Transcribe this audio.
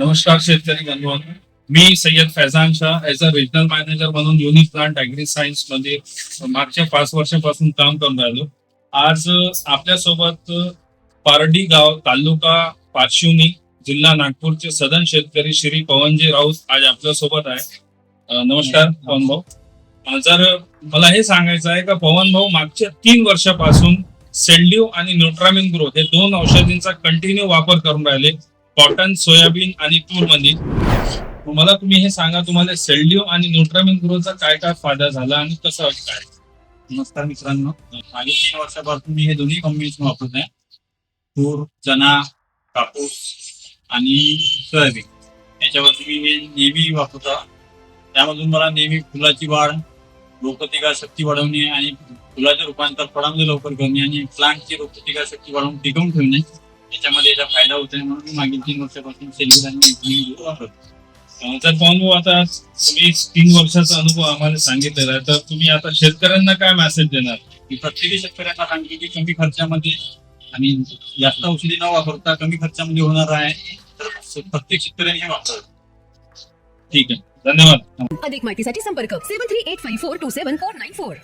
नमस्कार शेतकरी बांधवांनो मी Sayyad Faizan Shah as a regional manager म्हणून युनिक प्लांट ऍग्री सायन्समध्ये मागच्या पाच वर्षापासून काम करून राहिलो. आज आपल्यासोबत पारडी गाव तालुका पारशिवनी जिल्हा नागपूरचे सदन शेतकरी श्री पवनजी राऊत आज आपल्यासोबत आहे. नमस्कार पवन भाऊ जर मला हे सांगायचं आहे का पवन भाऊ मागच्या तीन वर्षापासून सेल्ड्यू आणि न्यूट्रामिन ग्रो हे दोन औषधींचा कंटिन्यू वापर करून राहिले. कॉटन सोयाबीन आणि तूरमध्ये मला तुम्ही हे सांगा तुम्हाला सेल्ड्यू आणि न्यूट्रामिन ग्रोचा काय काय फायदा झाला आणि कसं काय? नमस्कार मित्रांनो. मागील तीन वर्षापासून मी हे दोन्ही कॉम्बिनेशन वापरत आहे. तूर चना कापूस आणि सोयाबीन. याच्यावरती मी हे नेहमी वापरतो. त्यामधून मला नेहमी फुलाची वाढ रोगप्रतिकार शक्ती वाढवणे आणि फुलाचे रूपांतर फळामध्ये लवकर करणे आणि प्लांटची रोगप्रतिकार शक्ती वाढवून टिकवून ठेवणे. त्याच्यामध्ये याचा फायदा होतोय म्हणून मागील तीन वर्षापासून सेलिंग आणि वापरतो तर आता तुम्ही तीन वर्षाचा अनुभव आम्हाला सांगितलेला आहे. तर तुम्ही आता शेतकऱ्यांना काय मेसेज देणार? मी प्रत्येक शेतकऱ्यांना सांगतो की कमी खर्चामध्ये आणि जास्त औषधी न वापरता कमी खर्चामध्ये होणार आहे. तर प्रत्येक शेतकऱ्यांनी हे वापरावं. ठीक आहे. धन्यवाद. अधिक माहितीसाठी संपर्क seven three eight five four two seven four nine four.